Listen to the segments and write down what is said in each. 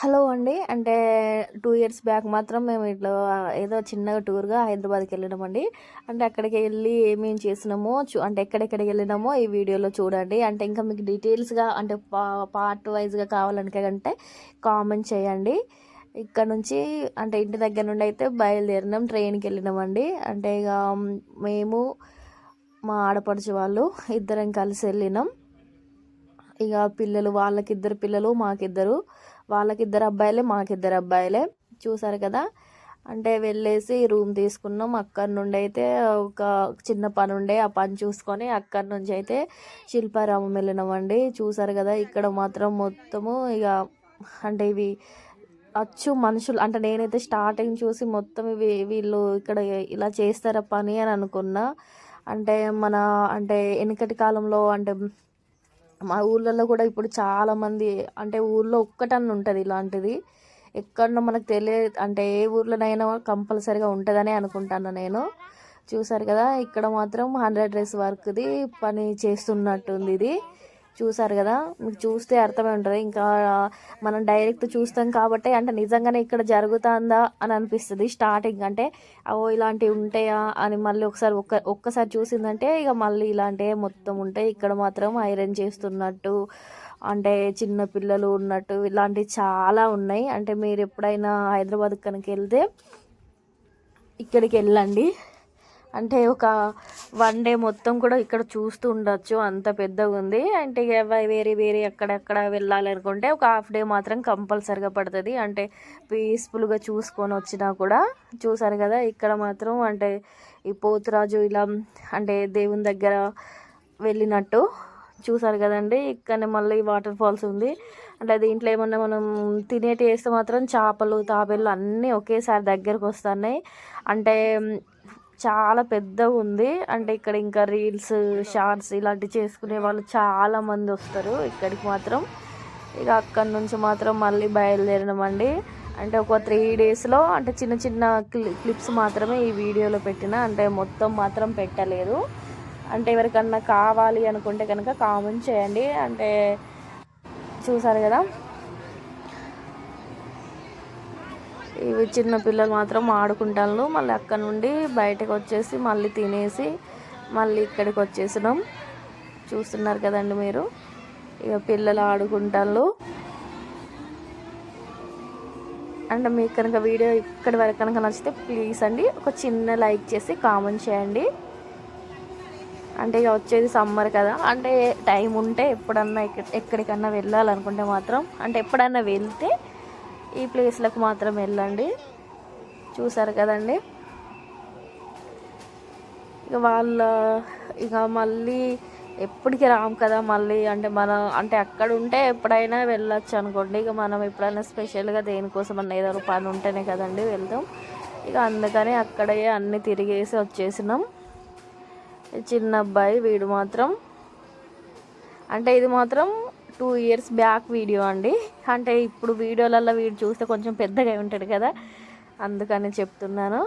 Hello అండి. అంటే two years back మాత్రం మేము ఇట్లా ఏదో చిన్నగా టూర్గా హైదరాబాద్కి వెళ్ళినామండి అంటే అక్కడికి వెళ్ళి ఏమేమి చేసినామో చూ అంటే ఎక్కడెక్కడికి వెళ్ళినామో ఈ వీడియోలో చూడండి. అంటే ఇంకా మీకు డీటెయిల్స్గా అంటే పార్ట్ వైజ్గా కావాలనుకంటే కామెంట్ చేయండి. ఇక్కడ నుంచి అంటే ఇంటి దగ్గర నుండి అయితే బయలుదేరినాం ట్రైన్కి వెళ్ళినామండి అంటే ఇక మేము మా ఆడపడుచు వాళ్ళు ఇద్దరం కలిసి వెళ్ళినాం. ఇక పిల్లలు వాళ్ళకిద్దరు పిల్లలు మాకిద్దరు. వాళ్ళకిద్దరు అబ్బాయిలే మాకిద్దరు అబ్బాయిలే చూసారు కదా? అంటే వెళ్ళేసి రూమ్ తీసుకున్నాం. అక్కడి నుండి అయితే ఒక చిన్న పని ఉండే ఆ పని చూసుకొని అక్కడి నుంచి అయితే శిల్పారామం వెళ్ళినామండి. చూసారు కదా? ఇక్కడ మాత్రం మొత్తము ఇక అంటే ఇవి అచ్చు మనుషులు. అంటే నేనైతే స్టార్టింగ్ చూసి మొత్తం ఇవి వీళ్ళు ఇక్కడ ఇలా చేస్తారా పని అని అనుకున్నా. అంటే మన అంటే వెనుకటి కాలంలో అంటే మా ఊళ్ళల్లో కూడా ఇప్పుడు చాలామంది అంటే ఊళ్ళో ఒక్కటన్ను ఉంటుంది ఇలాంటిది. ఎక్కడో మనకు తెలియదు అంటే ఏ ఊర్లోనైనా కంపల్సరీగా ఉంటుందని అనుకుంటాను నేను. చూసారు కదా ఇక్కడ మాత్రం హండ్రెడ్ డ్రెస్ వర్క్ది పని చేస్తున్నట్టుంది ఇది. చూసారు కదా? మీకు చూస్తే అర్థమై ఉంటుంది. ఇంకా మనం డైరెక్ట్ చూస్తాం కాబట్టి అంటే నిజంగానే ఇక్కడ జరుగుతుందా అని అనిపిస్తుంది స్టార్టింగ్. అంటే ఓ ఇలాంటివి ఉంటాయా? అని మళ్ళీ ఒకసారి ఒక్క ఒక్కసారి చూసిందంటే ఇక మళ్ళీ ఇలాంటివి మొత్తం ఉంటాయి ఇక్కడ మాత్రం ఐరన్ చేస్తున్నట్టు అంటే చిన్న పిల్లలు ఉన్నట్టు ఇలాంటివి చాలా ఉన్నాయి. అంటే మీరు ఎప్పుడైనా హైదరాబాద్ కనుక వెళ్తే ఇక్కడికి వెళ్ళండి. అంటే ఒక వన్ డే మొత్తం కూడా ఇక్కడ చూస్తూ ఉండొచ్చు. అంత పెద్దగా ఉంది. అంటే ఇక వేరే వేరే ఎక్కడెక్కడ వెళ్ళాలనుకుంటే ఒక హాఫ్ డే మాత్రం కంపల్సరిగా పడుతుంది. అంటే పీస్ఫుల్గా చూసుకొని వచ్చినా కూడా చూసారు కదా ఇక్కడ మాత్రం అంటే ఈ పోతురాజు ఇలా అంటే దేవుని దగ్గర వెళ్ళినట్టు చూసారు కదండి. ఇక్కడ మళ్ళీ వాటర్ ఫాల్స్ ఉంది. అంటే దీంట్లో ఏమన్నా మనం తినేటి వేస్తే మాత్రం చేపలు తాబేళ్ళు అన్నీ ఒకేసారి దగ్గరకు వస్తున్నాయి. అంటే చాలా పెద్దగా ఉంది. అంటే ఇక్కడ ఇంకా రీల్స్ షార్ట్స్ ఇలాంటివి చేసుకునే వాళ్ళు చాలా మంది వస్తారు ఇక్కడికి మాత్రం. ఇక అక్కడి నుంచి మాత్రం మళ్ళీ బయలుదేరినామండి అంటే ఒక త్రీ డేస్లో అంటే చిన్న చిన్న క్లిప్స్ మాత్రమే ఈ వీడియోలో పెట్టిన అంటే మొత్తం మాత్రం పెట్టలేదు. అంటే ఎవరికన్నా కావాలి అనుకుంటే కనుక కామెంట్ చేయండి. అంటే చూసారు కదా? ఇవి చిన్న పిల్లలు మాత్రం ఆడుకుంటాను మళ్ళీ అక్కడ నుండి బయటకు వచ్చేసి మళ్ళీ తినేసి మళ్ళీ ఇక్కడికి వచ్చేసినాం. చూస్తున్నారు కదండి మీరు. ఇక పిల్లలు ఆడుకుంటాను అంటే మీకు కనుక వీడియో ఇక్కడి వరకు కనుక నచ్చితే ప్లీజ్ అండి ఒక చిన్న లైక్ చేసి కామెంట్ చేయండి. అంటే ఇక వచ్చేది సమ్మర్ కదా అంటే టైం ఉంటే ఎప్పుడన్నా ఎక్కడికన్నా వెళ్ళాలనుకుంటే మాత్రం అంటే ఎప్పుడన్నా వెళ్తే ఈ ప్లేస్లకు మాత్రం వెళ్ళండి. చూసారు కదండి? ఇక వాళ్ళ ఇక మళ్ళీ ఎప్పటికీ రాము కదా మళ్ళీ. అంటే మనం అంటే అక్కడ ఉంటే ఎప్పుడైనా వెళ్ళొచ్చు అనుకోండి. ఇక మనం ఎప్పుడైనా స్పెషల్గా దేనికోసం అన్న ఏదో పని ఉంటేనే కదండి వెళ్తాం. ఇక అందుకని అక్కడే అన్నీ తిరిగేసి వచ్చేసినాం. చిన్న అబ్బాయి వీడు మాత్రం. అంటే ఇది మాత్రం టూ ఇయర్స్ బ్యాక్ వీడియో అండి. అంటే ఇప్పుడు వీడియోలలో వీడు చూస్తే కొంచెం పెద్దగా ఉంటాడు కదా. అందుకని చెప్తున్నాను.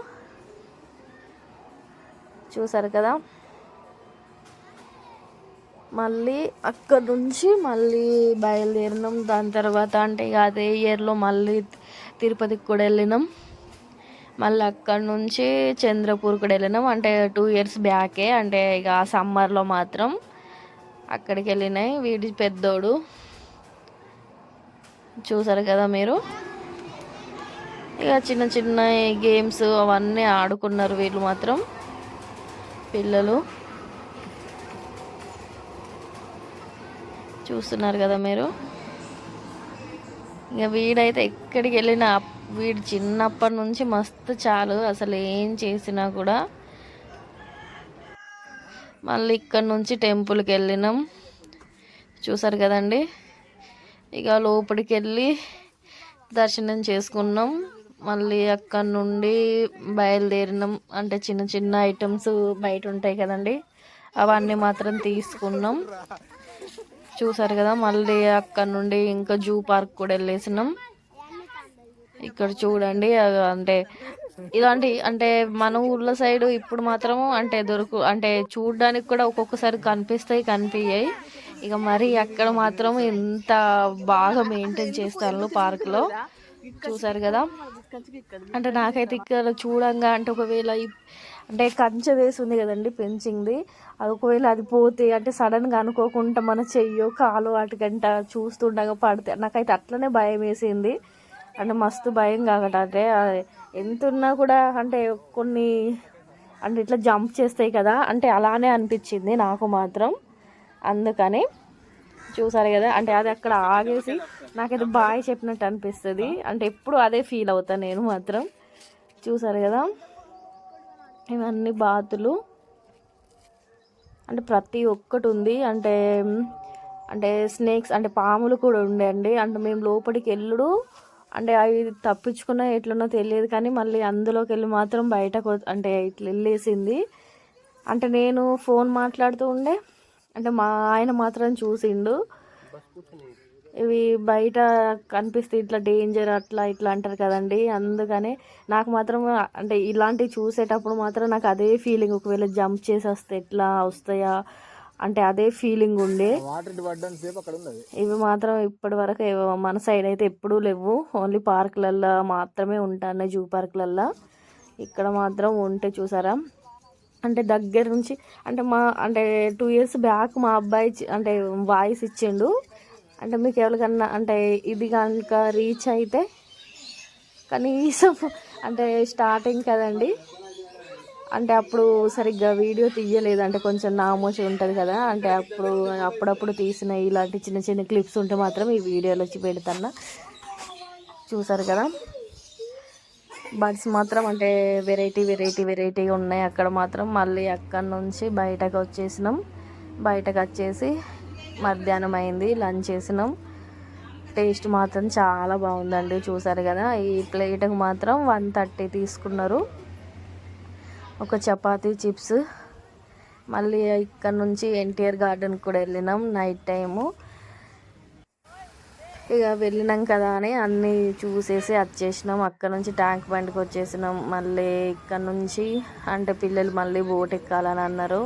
చూసారు కదా? మళ్ళీ అక్కడ నుంచి మళ్ళీ బయలుదేరినాం. దాని తర్వాత అంటే ఇక అదే ఇయర్లో మళ్ళీ తిరుపతికి కూడా వెళ్ళినాం. మళ్ళీ అక్కడ నుంచి చంద్రపూర్ కూడా వెళ్ళినాం. అంటే టూ ఇయర్స్ బ్యాకే. అంటే ఇక సమ్మర్లో మాత్రం అక్కడికి వెళ్ళినాయి వీడి పెద్దోడు. చూసారు కదా మీరు? ఇక చిన్న చిన్న గేమ్స్ అవన్నీ ఆడుకున్నారు వీళ్ళు మాత్రం. పిల్లలు. చూస్తున్నారు కదా మీరు? ఇక వీడైతే ఎక్కడికి వెళ్ళినా వీడు చిన్నప్పటి నుంచి మస్తు చాలు. అసలు ఏం చేసినా కూడా మళ్ళీ ఇక్కడ నుంచి టెంపుల్కి వెళ్ళినాం. చూసారు కదండి? ఇక లోపలికి వెళ్ళి దర్శనం చేసుకున్నాం. మళ్ళీ అక్కడ నుండి బయలుదేరినాం. అంటే చిన్న చిన్న ఐటమ్స్ బయట ఉంటాయి కదండి? అవన్నీ మాత్రం తీసుకున్నాం. చూసారు కదా? మళ్ళీ అక్కడ నుండి ఇంకా జూ పార్క్ కూడా వెళ్ళేసినాం. ఇక్కడ చూడండి అంటే ఇలాంటి అంటే మన ఊర్ల సైడ్ ఇప్పుడు మాత్రం అంటే దొరుకు అంటే చూడడానికి కూడా ఒక్కొక్కసారి కనిపిస్తాయి కనిపించాయి ఇక మరి అక్కడ మాత్రం ఎంత బాగా మెయింటైన్ చేస్తారు పార్క్లో చూసారు కదా. అంటే నాకైతే ఇక్కడ చూడంగా అంటే ఒకవేళ అంటే కంచె వేసి ఉంది కదండి పెంచింది. అది ఒకవేళ అది పోతే అంటే సడన్గా అనుకోకుండా మన చెయ్యో కాలు వాటికంట చూస్తుండగా పడితే నాకైతే అట్లనే భయం వేసింది. అంటే మస్తు భయం కాకట. అంటే అది ఎంత ఉన్నా కూడా అంటే కొన్ని అంటే ఇట్లా జంప్ చేస్తాయి కదా అంటే అలానే అనిపించింది నాకు మాత్రం. అందుకని చూసారు కదా అంటే అది అక్కడ ఆగేసి నాకైతే బాయ్ చెప్పినట్టు అనిపిస్తుంది. అంటే ఎప్పుడు అదే ఫీల్ అవుతాను నేను మాత్రం. చూసారు కదా ఇవన్నీ బాతులు. అంటే ప్రతి ఒక్కటి ఉంది. అంటే అంటే స్నేక్స్ అంటే పాములు కూడా ఉండే అండి. అంటే మేము లోపలికి వెళ్ళుడు అంటే అవి తప్పించుకున్నా ఎట్లనో తెలియదు కానీ మళ్ళీ అందులోకి వెళ్ళి మాత్రం బయటకు అంటే ఇట్లా వెళ్ళేసింది. అంటే నేను ఫోన్ మాట్లాడుతూ ఉండే. అంటే మా ఆయన మాత్రం చూసిండు. ఇవి బయట కనిపిస్తే ఇట్లా డేంజర్ అట్లా ఇట్లా అంటారు కదండి. అందుకనే నాకు మాత్రం అంటే ఇలాంటివి చూసేటప్పుడు మాత్రం నాకు అదే ఫీలింగ్. ఒకవేళ జంప్ చేసి వస్తే ఎట్లా వస్తాయా? అంటే అదే ఫీలింగ్ ఉండే. ఇవి మాత్రం ఇప్పటి వరకు మన సైడ్ అయితే ఎప్పుడూ లేవు. ఓన్లీ పార్కులల్లో మాత్రమే ఉంటాయి జూ పార్కులల్లో ఇక్కడ మాత్రం ఉంటే చూసారా? అంటే దగ్గర నుంచి అంటే మా అంటే టూ ఇయర్స్ బ్యాక్ మా అబ్బాయి అంటే వాయిస్ ఇచ్చిండు. అంటే మీకు ఎవరికన్నా అంటే ఇది కనుక రీచ్ అయితే కనీసం అంటే స్టార్టింగ్ కదండి. అంటే అప్పుడు సరిగ్గా వీడియో తీయలేదు. అంటే కొంచెం నామోచి ఉంటుంది కదా. అంటే అప్పుడు అప్పుడప్పుడు తీసిన ఇలాంటి చిన్న చిన్న క్లిప్స్ ఉంటే మాత్రం ఈ వీడియోలో వచ్చి పెడతాను చూసారు కదా? బర్డ్స్ మాత్రం అంటే వెరైటీ వెరైటీ వెరైటీగా ఉన్నాయి. అక్కడ మాత్రం మళ్ళీ అక్కడ నుంచి బయటకు వచ్చేసినాం. బయటకు వచ్చేసి మధ్యాహ్నం అయింది. లంచ్ చేసినాం. టేస్ట్ మాత్రం చాలా బాగుందండి. చూసారు కదా? ఈ ప్లేట్కి మాత్రం వన్ థర్టీ తీసుకున్నారు. ఒక చపాతీ చిప్స్. మళ్ళీ ఇక్కడ నుంచి ఎన్టీఆర్ గార్డెన్ కూడా వెళ్ళినాం నైట్ టైము ఇక వెళ్ళినాం కదా అని అన్నీ చూసేసి వచ్చేసినాం. అక్కడ నుంచి ట్యాంక్ బండ్కి వచ్చేసినాం. మళ్ళీ ఇక్కడ నుంచి అంటే పిల్లలు మళ్ళీ బోట్ ఎక్కాలని అన్నారు.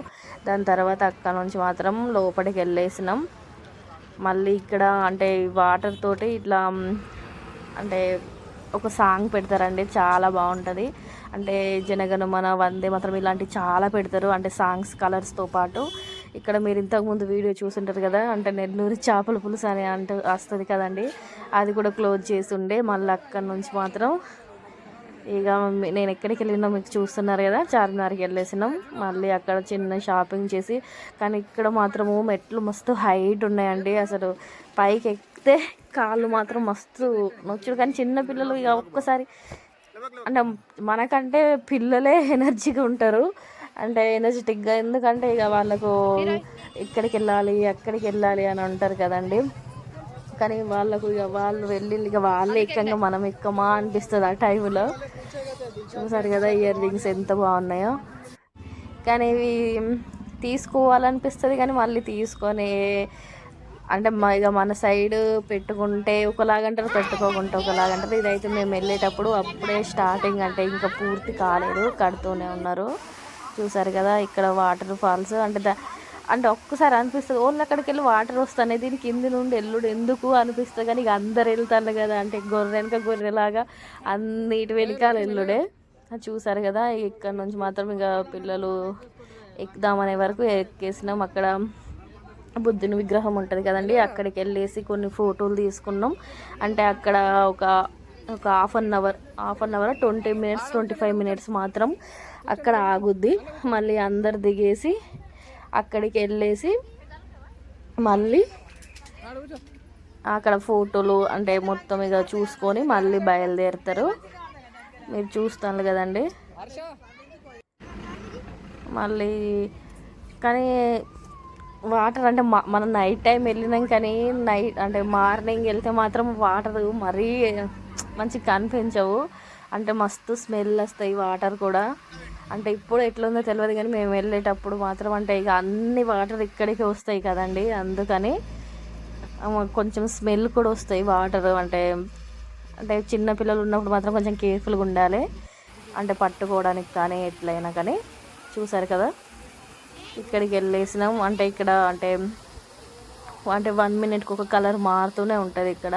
దాని తర్వాత అక్కడ నుంచి మాత్రం లోపలికి వెళ్ళేసినాం. మళ్ళీ ఇక్కడ అంటే వాటర్ తోటి ఇట్లా అంటే ఒక సాంగ్ పెడతారండి. చాలా బాగుంటుంది. అంటే జనగణమన వందే మాత్రం ఇలాంటివి చాలా పెడతారు. అంటే సాంగ్స్ కలర్స్తో పాటు. ఇక్కడ మీరు ఇంతకుముందు వీడియో చూసుంటారు కదా అంటే నెల్లూరు చేపల పులుసు అని అంటూ వస్తుంది కదండి. అది కూడా క్లోజ్ చేసి ఉండే మళ్ళీ అక్కడి నుంచి మాత్రం. ఇక నేను ఎక్కడికి వెళ్ళినా మీకు చూస్తున్నారు కదా చార్మినార్కి వెళ్ళేసినాం. మళ్ళీ అక్కడ చిన్న షాపింగ్ చేసి కానీ ఇక్కడ మాత్రము మెట్లు మస్తు హైట్ ఉన్నాయండి. అసలు పైకి ఎక్కితే కాళ్ళు మాత్రం మస్తు నొచ్చుడు. కానీ చిన్నపిల్లలు ఇక ఒక్కసారి అంటే మనకంటే పిల్లలే ఎనర్జీగా ఉంటారు. అంటే ఎనర్జెటిక్గా ఎందుకంటే ఇక వాళ్ళకు ఇక్కడికి వెళ్ళాలి అక్కడికి వెళ్ళాలి అని అంటారు కదండి. కానీ వాళ్ళకు ఇక వాళ్ళు వెళ్ళి ఇక వాళ్ళే ఎక్కంగా మనం ఎక్కమా అనిపిస్తుంది ఆ టైంలో. చూసారు కదా ఇయర్ రింగ్స్ ఎంత బాగున్నాయో. కానీ ఇవి తీసుకోవాలనిపిస్తుంది కానీ మళ్ళీ తీసుకొని అంటే మా ఇక మన సైడ్ పెట్టుకుంటే ఒకలాగంటారు పెట్టుకోకుంటే ఒకలాగంటారు. ఇదైతే మేము వెళ్ళేటప్పుడు అప్పుడే స్టార్టింగ్ అంటే ఇంకా పూర్తి కాలేదు కడుతూనే ఉన్నారు. చూసారు కదా ఇక్కడ వాటర్ ఫాల్స్ అంటే దా అంటే ఒక్కసారి అనిపిస్తుంది ఓన్లీ అక్కడికి వెళ్ళి వాటర్ వస్తాయి దీని కింది నుండి ఎల్లుడు ఎందుకు అనిపిస్తుంది కానీ ఇక అందరు వెళ్తారు కదా అంటే గొర్రె వెనక గొర్రెలాగా అన్నిటి వెనకాల ఎల్లుడే. చూసారు కదా ఇక్కడ నుంచి మాత్రం ఇక పిల్లలు ఎక్కుదామనే వరకు ఎక్కేసినాం అక్కడ. బుద్ధుని విగ్రహం ఉంటుంది కదండి. అక్కడికి వెళ్ళేసి కొన్ని ఫోటోలు తీసుకున్నాం. అంటే అక్కడ ఒక ఒక half an hour half an hour twenty minutes twenty five minutes మాత్రం అక్కడ ఆగుద్ది. మళ్ళీ అందరు దిగేసి అక్కడికి వెళ్ళేసి మళ్ళీ అక్కడ ఫోటోలు అంటే మొత్తం ఇక చూసుకొని మళ్ళీ బయలుదేరుతారు. మీరు చూస్తాను కదండి. మళ్ళీ కానీ వాటర్ అంటే మ- మనం నైట్ టైం వెళ్ళినాం కానీ నైట్ అంటే మార్నింగ్ వెళ్తే మాత్రం వాటర్ మరీ మంచి కనిపించవు. అంటే మస్తు స్మెల్ వస్తాయి వాటర్ కూడా. అంటే ఇప్పుడు ఎట్లుందో తెలియదు కానీ మేము వెళ్ళేటప్పుడు మాత్రం అంటే ఇక అన్ని వాటర్ ఇక్కడికి వస్తాయి కదండి. అందుకని కొంచెం స్మెల్ కూడా వస్తాయి వాటర్ అంటే అంటే చిన్న పిల్లలు ఉన్నప్పుడు మాత్రం కొంచెం కేర్ఫుల్గా ఉండాలి. అంటే పట్టుకోవడానికి కానీ ఎట్లయినా కానీ చూసారు కదా? ఇక్కడికి వెళ్ళేసినాం. అంటే ఇక్కడ అంటే అంటే వన్ మినిట్కి ఒక కలర్ మారుతూనే ఉంటుంది ఇక్కడ.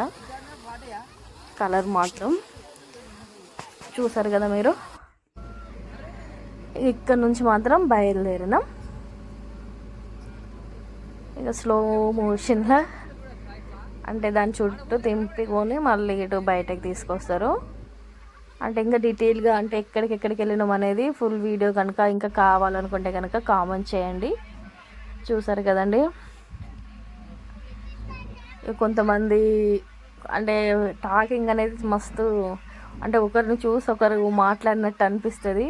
కలర్ మాత్రం. చూసారు కదా మీరు? ఇక్కడ నుంచి మాత్రం బయలుదేరినాం. ఇక స్లో మోషన్లో అంటే దాని చుట్టూ తింపుకొని మళ్ళీ ఇటు బయటకు తీసుకొస్తారు. అంటే ఇంకా డీటెయిల్గా అంటే ఎక్కడికి ఎక్కడికి వెళ్ళినాం అనేది ఫుల్ వీడియో కనుక ఇంకా కావాలనుకుంటే కనుక కామెంట్ చేయండి. చూసారు కదండి? కొంతమంది అంటే టాకింగ్ అనేది మస్తు అంటే ఒకరిని చూసి ఒకరు మాట్లాడినట్టు అనిపిస్తుంది.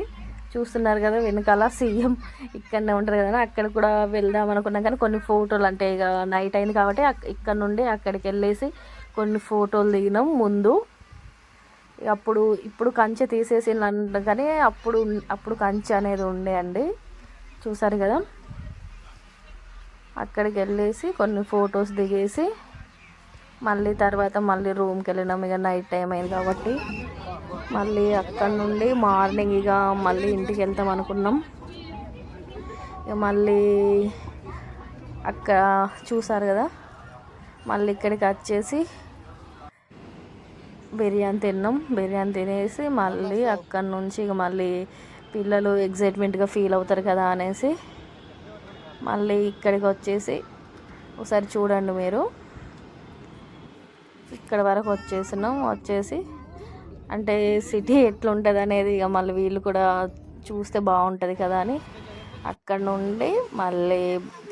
చూస్తున్నారు కదా వెనకాల సీఎం ఇక్కడనే ఉంటారు కదా అక్కడ కూడా వెళ్దాం అనుకున్నాం కానీ కొన్ని ఫోటోలు అంటే ఇక నైట్ అయింది కాబట్టి ఇక్కడ నుండి అక్కడికి వెళ్ళేసి కొన్ని ఫోటోలు దిగినాం ముందు. అప్పుడు ఇప్పుడు కంచె తీసేసి కానీ అప్పుడు అప్పుడు కంచె అనేది ఉండే అండి. చూసారు కదా? అక్కడికి వెళ్ళేసి కొన్ని ఫొటోస్ దిగేసి మళ్ళీ తర్వాత మళ్ళీ రూమ్కి వెళ్ళినాం. ఇక నైట్ టైం అయింది కాబట్టి మళ్ళీ అక్కడ నుండి మార్నింగ్ ఇక మళ్ళీ ఇంటికి వెళ్తాం అనుకున్నాం. ఇక మళ్ళీ అక్కడ చూసారు కదా? మళ్ళీ ఇక్కడికి వచ్చేసి బిర్యానీ తిన్నాం. బిర్యానీ తినేసి మళ్ళీ అక్కడ నుంచి ఇక మళ్ళీ పిల్లలు ఎగ్జైట్మెంట్గా ఫీల్ అవుతారు కదా అనేసి మళ్ళీ ఇక్కడికి వచ్చేసి ఒకసారి చూడండి మీరు. ఇక్కడ వరకు వచ్చేసినాం. వచ్చేసి అంటే సిటీ ఎట్లుంటుంది అనేది ఇక మళ్ళీ వీళ్ళు కూడా చూస్తే బాగుంటుంది కదా అని అక్కడ నుండి మళ్ళీ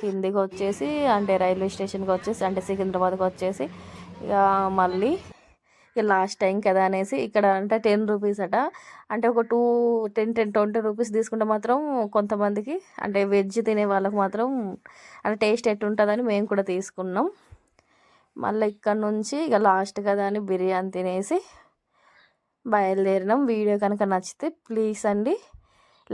కిందికి వచ్చేసి అంటే రైల్వే స్టేషన్కి వచ్చేసి అంటే సికింద్రాబాద్కి వచ్చేసి ఇక మళ్ళీ లాస్ట్ టైం కదా అనేసి ఇక్కడ అంటే టెన్ రూపీస్ అట. అంటే ఒక two ten ten twenty rupees తీసుకుంటే మాత్రం కొంతమందికి అంటే వెజ్ తినే వాళ్ళకి మాత్రం అంటే టేస్ట్ ఎట్టుంటుందని మేము కూడా తీసుకున్నాం. మళ్ళీ ఇక్కడ నుంచి ఇక లాస్ట్ కదా అని బిర్యానీ తినేసి బయలుదేరినాం. వీడియో కనుక నచ్చితే ప్లీజ్ అండి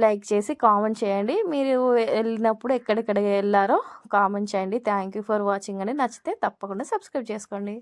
లైక్ చేసి కామెంట్ చేయండి. మీరు వెళ్ళినప్పుడు ఎక్కడెక్కడ వెళ్ళారో కామెంట్ చేయండి. థ్యాంక్ యూ ఫర్ వాచింగ్ అని నచ్చితే తప్పకుండా సబ్స్క్రైబ్ చేసుకోండి.